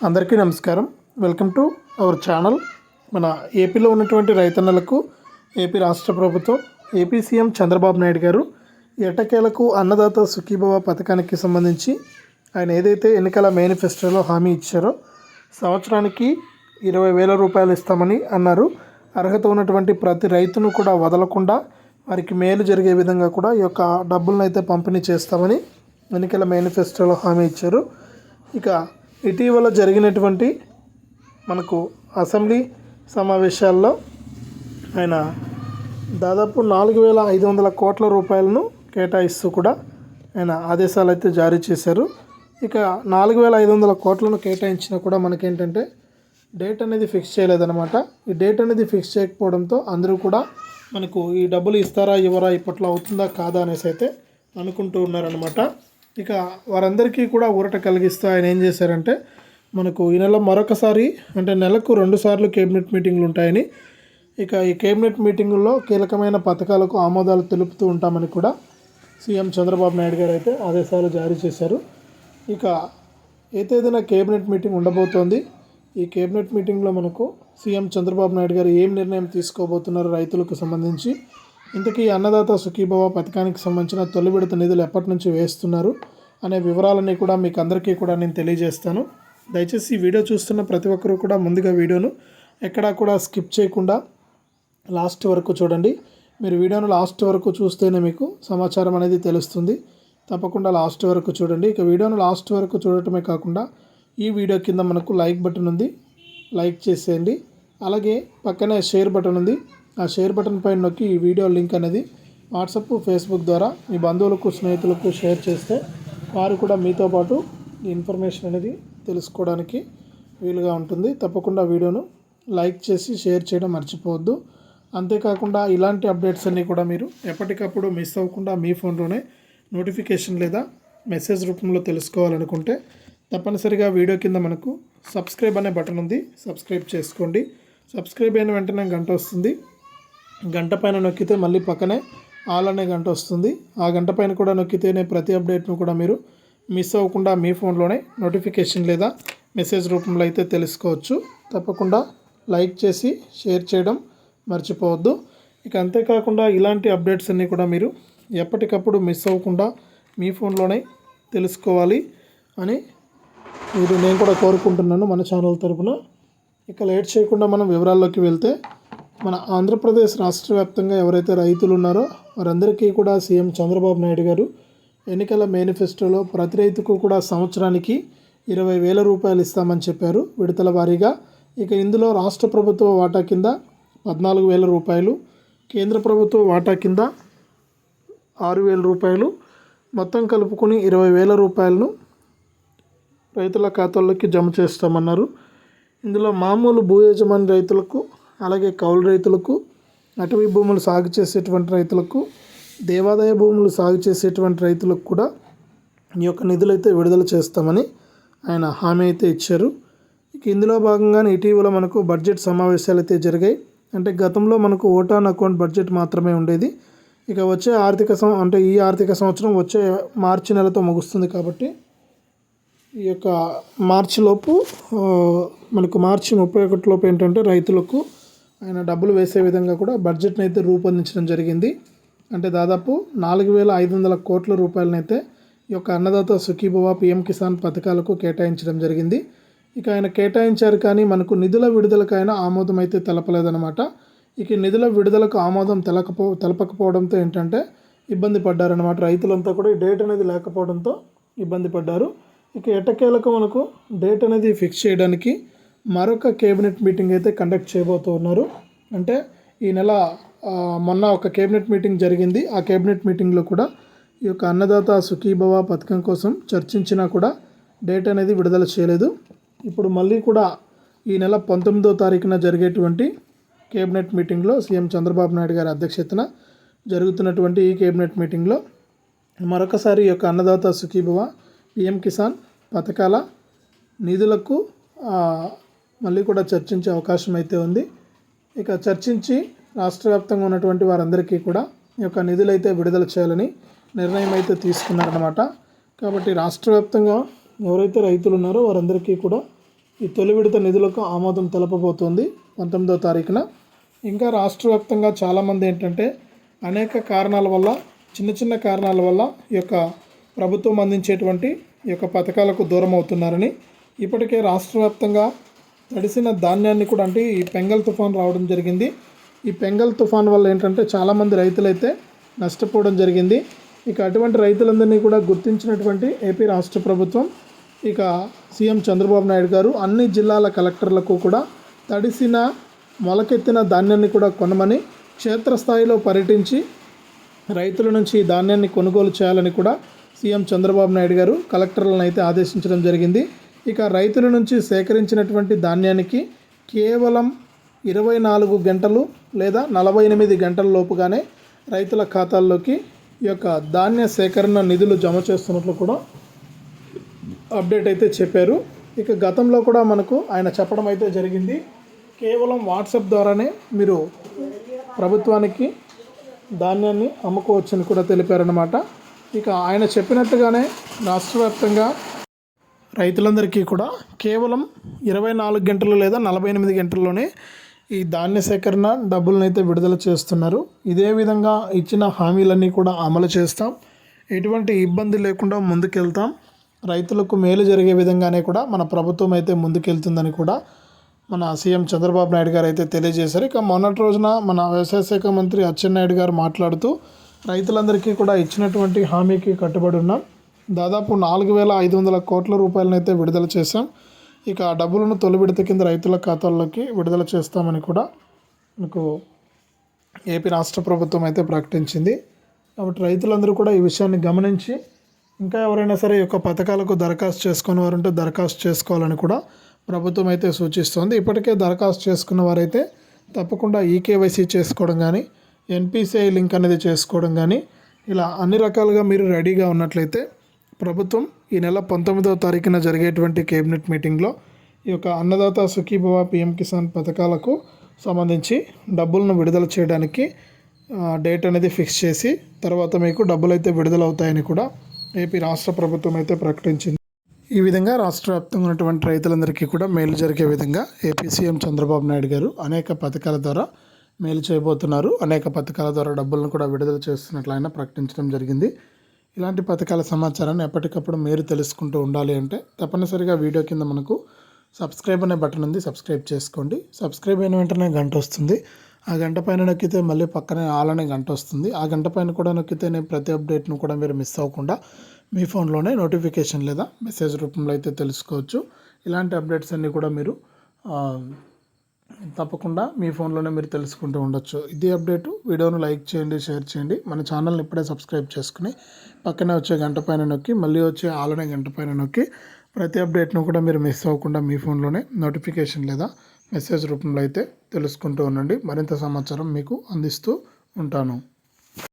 అందరికీ నమస్కారం. Welcome to our channel. మన ఏపీలో ఉన్నటువంటి రైతన్నలకు ఏపీ రాష్ట్ర ప్రభుత్వం ఏపీ సీఎం చంద్రబాబు నాయుడు గారు ఎటకేలకు అన్నదాత సుఖీభవ పథకానికి సంబంధించి ఆయన ఏదైతే ఎన్నికల మేనిఫెస్టోలో హామీ ఇచ్చారో సంవత్సరానికి ఇరవై వేల రూపాయలు ఇస్తామని అన్నారు. అర్హత ఉన్నటువంటి ప్రతి రైతును కూడా వదలకుండా వారికి మేలు జరిగే విధంగా కూడా ఈ యొక్క డబ్బులను అయితే పంపిణీ చేస్తామని ఎన్నికల మేనిఫెస్టోలో హామీ ఇచ్చారు. ఇక ఇటీవల జరిగినటువంటి మనకు అసెంబ్లీ సమావేశాల్లో ఆయన దాదాపు నాలుగు వేల ఐదు వందల కోట్ల రూపాయలను కేటాయిస్తూ కూడా ఆయన ఆదేశాలు అయితే జారీ చేశారు. ఇక నాలుగు వేల ఐదు వందల కోట్లను కేటాయించినా కూడా మనకేంటంటే డేట్ అనేది ఫిక్స్ చేయలేదన్నమాట. ఈ డేట్ అనేది ఫిక్స్ చేయకపోవడంతో అందరూ కూడా మనకు ఈ డబ్బులు ఇస్తారా ఇవ్వరా ఇప్పట్లో అవుతుందా కాదా అనేసి అయితే అనుకుంటూ ఉన్నారనమాట ఇక వారందరికీ కూడా ఊరట కలిగిస్తూ ఆయన ఏం చేశారంటే మనకు ఈ నెల మరొకసారి అంటే నెలకు రెండు సార్లు కేబినెట్ మీటింగ్లు ఉంటాయని ఇక ఈ కేబినెట్ మీటింగుల్లో కీలకమైన పథకాలకు ఆమోదాలు తెలుపుతూ ఉంటామని కూడా సీఎం చంద్రబాబు నాయుడు గారు అయితే ఆదేశాలు జారీ చేశారు. ఇక ఏదైనా కేబినెట్ మీటింగ్ ఉండబోతోంది? ఈ కేబినెట్ మీటింగ్లో మనకు సీఎం చంద్రబాబు నాయుడు గారు ఏం నిర్ణయం తీసుకోబోతున్నారు రైతులకు సంబంధించి? ఇంతకీ అన్నదాత సుఖీభవ పథకానికి సంబంధించిన తొలి విడత నిధులు ఎప్పటి నుంచి వేస్తున్నారు అనే వివరాలన్నీ కూడా మీకు అందరికీ కూడా నేను తెలియజేస్తాను. దయచేసి ఈ వీడియో చూస్తున్న ప్రతి ఒక్కరూ కూడా ముందుగా వీడియోను ఎక్కడా కూడా స్కిప్ చేయకుండా లాస్ట్ వరకు చూడండి. మీరు వీడియోను లాస్ట్ వరకు చూస్తేనే మీకు సమాచారం అనేది తెలుస్తుంది. తప్పకుండా లాస్ట్ వరకు చూడండి. ఇక వీడియోను లాస్ట్ వరకు చూడటమే కాకుండా ఈ వీడియో కింద మనకు లైక్ బటన్ ఉంది. లైక్ చేసేయండి. అలాగే పక్కనే షేర్ బటన్ ఉంది. ఆ షేర్ బటన్ పైన నొక్కి ఈ వీడియో లింక్ అనేది వాట్సాప్ ఫేస్బుక్ ద్వారా మీ బంధువులకు స్నేహితులకు షేర్ చేస్తే వారు కూడా మీతో పాటు ఈ ఇన్ఫర్మేషన్ అనేది తెలుసుకోవడానికి వీలుగా ఉంటుంది. తప్పకుండా వీడియోను లైక్ చేసి షేర్ చేయడం మర్చిపోవద్దు. అంతేకాకుండా ఇలాంటి అప్డేట్స్ అన్నీ కూడా మీరు ఎప్పటికప్పుడు మిస్ అవ్వకుండా మీ ఫోన్లోనే నోటిఫికేషన్ లేదా మెసేజ్ రూపంలో తెలుసుకోవాలనుకుంటే తప్పనిసరిగా వీడియో కింద మనకు సబ్స్క్రైబ్ అనే బటన్ ఉంది. సబ్స్క్రైబ్ చేసుకోండి. సబ్స్క్రైబ్ అయిన వెంటనే గంట వస్తుంది. గంట పైన నొక్కితే మళ్ళీ పక్కనే ఆల్ అనే గంట వస్తుంది. ఆ గంట పైన కూడా నొక్కితేనే ప్రతి అప్డేట్ను కూడా మీరు మిస్ అవ్వకుండా మీ ఫోన్లోనే నోటిఫికేషన్ లేదా మెసేజ్ రూపంలో అయితే తెలుసుకోవచ్చు. తప్పకుండా లైక్ చేసి షేర్ చేయడం మర్చిపోవద్దు. ఇక అంతేకాకుండా ఇలాంటి అప్డేట్స్ అన్నీ కూడా మీరు ఎప్పటికప్పుడు మిస్ అవ్వకుండా మీ ఫోన్లోనే తెలుసుకోవాలి అని మీరు నేను కూడా కోరుకుంటున్నాను మన ఛానల్ తరపున. ఇక లేట్ చేయకుండా మనం వివరాల్లోకి వెళ్తే మన ఆంధ్రప్రదేశ్ రాష్ట్ర వ్యాప్తంగా ఎవరైతే రైతులు ఉన్నారో వారందరికీ కూడా సీఎం చంద్రబాబు నాయుడు గారు ఎన్నికల మేనిఫెస్టోలో ప్రతి రైతుకు కూడా సంవత్సరానికి ఇరవై వేల రూపాయలు ఇస్తామని చెప్పారు. విడతల వారీగా ఇక ఇందులో రాష్ట్ర ప్రభుత్వ వాటా కింద పద్నాలుగు వేల రూపాయలు కేంద్ర ప్రభుత్వ వాటా కింద ఆరు వేల రూపాయలు మొత్తం కలుపుకొని ఇరవై వేల రూపాయలను రైతుల ఖాతాల్లోకి జమ చేస్తామన్నారు. ఇందులో మామూలు భూ యజమాని రైతులకు అలాగే కౌలు రైతులకు అటవీ భూములు సాగు చేసేటువంటి రైతులకు దేవాదాయ భూములు సాగు చేసేటువంటి రైతులకు కూడా ఈ యొక్క నిధులైతే విడుదల చేస్తామని ఆయన హామీ అయితే ఇచ్చారు. ఇక ఇందులో భాగంగానే ఇటీవల మనకు బడ్జెట్ సమావేశాలు అయితే జరిగాయి. అంటే గతంలో మనకు ఓటాన్ అకౌంట్ బడ్జెట్ మాత్రమే ఉండేది. ఇక వచ్చే ఆర్థిక సం అంటే ఈ ఆర్థిక సంవత్సరం వచ్చే మార్చి నెలతో ముగుస్తుంది కాబట్టి ఈ యొక్క మార్చి లోపు మనకు మార్చి ముప్పై ఒకటి లోపు ఏంటంటే రైతులకు ఆయన డబ్బులు వేసే విధంగా కూడా బడ్జెట్ని అయితే రూపొందించడం జరిగింది. అంటే దాదాపు నాలుగు వేల ఐదు వందల కోట్ల రూపాయలనైతే ఈ యొక్క అన్నదాత సుఖీభవ పిఎం కిసాన్ పథకాలకు కేటాయించడం జరిగింది. ఇక ఆయన కేటాయించారు కానీ మనకు నిధుల విడుదలకైనా ఆమోదం అయితే తెలపలేదన్నమాట. ఇక నిధుల విడుదలకు ఆమోదం తెలకపో తెలపకపోవడంతో ఏంటంటే ఇబ్బంది పడ్డారనమాట రైతులంతా కూడా ఈ డేట్ అనేది లేకపోవడంతో ఇబ్బంది పడ్డారు. ఇక ఎట్టకేలకు మనకు డేట్ అనేది ఫిక్స్ చేయడానికి మరొక కేబినెట్ మీటింగ్ అయితే కండక్ట్ చేయబోతూ ఉన్నారు. అంటే ఈ నెల మొన్న ఒక కేబినెట్ మీటింగ్ జరిగింది. ఆ కేబినెట్ మీటింగ్లో కూడా ఈ యొక్క అన్నదాత సుఖీభవ పథకం కోసం చర్చించినా కూడా డేట్ అనేది విడుదల చేయలేదు. ఇప్పుడు మళ్ళీ కూడా ఈ నెల పంతొమ్మిదో తారీఖున జరిగేటువంటి కేబినెట్ మీటింగ్లో సీఎం చంద్రబాబు నాయుడు గారి అధ్యక్షతన జరుగుతున్నటువంటి ఈ కేబినెట్ మీటింగ్లో మరొకసారి ఈ యొక్క అన్నదాత సుఖీభవ పిఎం కిసాన్ పథకాల నిధులకు మళ్ళీ కూడా చర్చించే అవకాశం అయితే ఉంది. ఇక చర్చించి రాష్ట్ర వ్యాప్తంగా ఉన్నటువంటి వారందరికీ కూడా ఈ యొక్క నిధులైతే విడుదల చేయాలని నిర్ణయం అయితే తీసుకున్నారన్నమాట. కాబట్టి రాష్ట్ర వ్యాప్తంగా ఎవరైతే రైతులు ఉన్నారో వారందరికీ కూడా ఈ తొలి విడత నిధులకు ఆమోదం తెలపబోతోంది పంతొమ్మిదో తారీఖున. ఇంకా రాష్ట్ర వ్యాప్తంగా చాలామంది ఏంటంటే అనేక కారణాల వల్ల చిన్న చిన్న కారణాల వల్ల ఈ యొక్క ప్రభుత్వం అందించేటువంటి ఈ యొక్క పథకాలకు దూరం అవుతున్నారని ఇప్పటికే రాష్ట్ర వ్యాప్తంగా తడిసిన ధాన్యాన్ని కూడా అంటే ఈ పెంగల్ తుఫాన్ రావడం జరిగింది. ఈ పెంగల్ తుఫాన్ వల్ల ఏంటంటే చాలామంది రైతులైతే నష్టపోవడం జరిగింది. ఇక అటువంటి రైతులందరినీ కూడా గుర్తించినటువంటి ఏపీ రాష్ట్ర ప్రభుత్వం ఇక సీఎం చంద్రబాబు నాయుడు గారు అన్ని జిల్లాల కలెక్టర్లకు కూడా తడిసిన మొలకెత్తిన ధాన్యాన్ని కూడా కొనమని క్షేత్రస్థాయిలో పర్యటించి రైతుల నుంచి ధాన్యాన్ని కొనుగోలు చేయాలని కూడా సీఎం చంద్రబాబు నాయుడు గారు కలెక్టర్లను అయితే ఆదేశించడం జరిగింది. ఇక రైతుల నుంచి సేకరించినటువంటి ధాన్యానికి కేవలం ఇరవై నాలుగు గంటలు లేదా నలభై ఎనిమిది గంటల లోపుగానే రైతుల ఖాతాల్లోకి ఈ యొక్క ధాన్య సేకరణ నిధులు జమ చేస్తున్నట్లు కూడా అప్డేట్ అయితే చెప్పారు. ఇక గతంలో కూడా మనకు ఆయన చెప్పడం అయితే జరిగింది. కేవలం వాట్సాప్ ద్వారానే మీరు ప్రభుత్వానికి ధాన్యాన్ని అమ్ముకోవచ్చని కూడా తెలిపారనమాట ఇక ఆయన చెప్పినట్టుగానే రాష్ట్రవ్యాప్తంగా రైతులందరికీ కూడా కేవలం ఇరవై నాలుగు గంటలు లేదా నలభై ఎనిమిది గంటల్లోనే ఈ ధాన్య సేకరణ డబ్బులను అయితే విడుదల చేస్తున్నారు. ఇదే విధంగా ఇచ్చిన హామీలన్నీ కూడా అమలు చేస్తాం. ఎటువంటి ఇబ్బంది లేకుండా ముందుకెళ్తాం. రైతులకు మేలు జరిగే విధంగానే కూడా మన ప్రభుత్వం అయితే ముందుకెళ్తుందని కూడా మన సీఎం చంద్రబాబు నాయుడు గారు అయితే తెలియజేశారు. ఇక మొన్నటి రోజున మన వ్యవసాయ శాఖ మంత్రి అచ్చెన్నాయుడు గారు మాట్లాడుతూ రైతులందరికీ కూడా ఇచ్చినటువంటి హామీకి కట్టుబడి ఉన్నాం. దాదాపు నాలుగు వేల ఐదు వందల కోట్ల రూపాయలనైతే విడుదల చేశాం. ఇక ఆ డబ్బులను తొలి విడత కింద రైతుల ఖాతాల్లోకి విడుదల చేస్తామని కూడా మీకు ఏపీ రాష్ట్ర ప్రభుత్వం అయితే ప్రకటించింది. కాబట్టి రైతులందరూ కూడా ఈ విషయాన్ని గమనించి ఇంకా ఎవరైనా సరే ఈ యొక్క పథకాలకు దరఖాస్తు చేసుకున్న వారుంటే దరఖాస్తు చేసుకోవాలని కూడా ప్రభుత్వం అయితే సూచిస్తోంది. ఇప్పటికే దరఖాస్తు చేసుకున్న వారైతే తప్పకుండా ఈకేవైసీ చేసుకోవడం కానీ ఎన్పిసిఐ లింక్ అనేది చేసుకోవడం కానీ ఇలా అన్ని రకాలుగా మీరు రెడీగా ఉన్నట్లయితే ప్రభుత్వం ఈ నెల పంతొమ్మిదవ తారీఖున జరిగేటువంటి కేబినెట్ మీటింగ్లో ఈ యొక్క అన్నదాత సుఖీభవ పిఎం కిసాన్ పథకాలకు సంబంధించి డబ్బులను విడుదల చేయడానికి డేట్ అనేది ఫిక్స్ చేసి తర్వాత మీకు డబ్బులు అయితే విడుదల అవుతాయని కూడా ఏపీ రాష్ట్ర ప్రభుత్వం అయితే ప్రకటించింది. ఈ విధంగా రాష్ట్ర వ్యాప్తంగా ఉన్నటువంటి రైతులందరికీ కూడా మేలు జరిగే విధంగా ఏపీ సీఎం చంద్రబాబు నాయుడు గారు అనేక పథకాల ద్వారా మేలు చేయబోతున్నారు. అనేక పథకాల ద్వారా డబ్బులను కూడా విడుదల చేస్తున్నట్లు ఆయన ప్రకటించడం జరిగింది. ఇలాంటి పథకాల సమాచారాన్ని ఎప్పటికప్పుడు మీరు తెలుసుకుంటూ ఉండాలి అంటే తప్పనిసరిగా వీడియో కింద మనకు సబ్స్క్రైబ్ అనే బటన్ ఉంది సబ్స్క్రైబ్ చేసుకోండి. సబ్స్క్రైబ్ అయిన వెంటనే గంట వస్తుంది. ఆ గంట పైన నొక్కితే మళ్ళీ పక్కనే ఆల్ అనే గంట వస్తుంది. ఆ గంట పైన కూడా నొక్కితే నేను ప్రతి అప్డేట్ను కూడా మీరు మిస్ అవ్వకుండా మీ ఫోన్లోనే నోటిఫికేషన్ లేదా మెసేజ్ రూపంలో అయితే తెలుసుకోవచ్చు. ఇలాంటి అప్డేట్స్ అన్నీ కూడా మీరు తప్పకుండా మీ ఫోన్లోనే మీరు తెలుసుకుంటూ ఉండొచ్చు. ఇది అప్డేటు. వీడియోను లైక్ చేయండి షేర్ చేయండి. మన ఛానల్ని ఇప్పుడే సబ్స్క్రైబ్ చేసుకుని పక్కనే వచ్చే గంట పైన నొక్కి మళ్ళీ వచ్చే ఆలనే గంట పైన నొక్కి ప్రతి అప్డేట్ను కూడా మీరు మిస్ అవ్వకుండా మీ ఫోన్లోనే నోటిఫికేషన్ లేదా మెసేజ్ రూపంలో అయితే తెలుసుకుంటూ ఉండండి. మరింత సమాచారం మీకు అందిస్తూ ఉంటాను.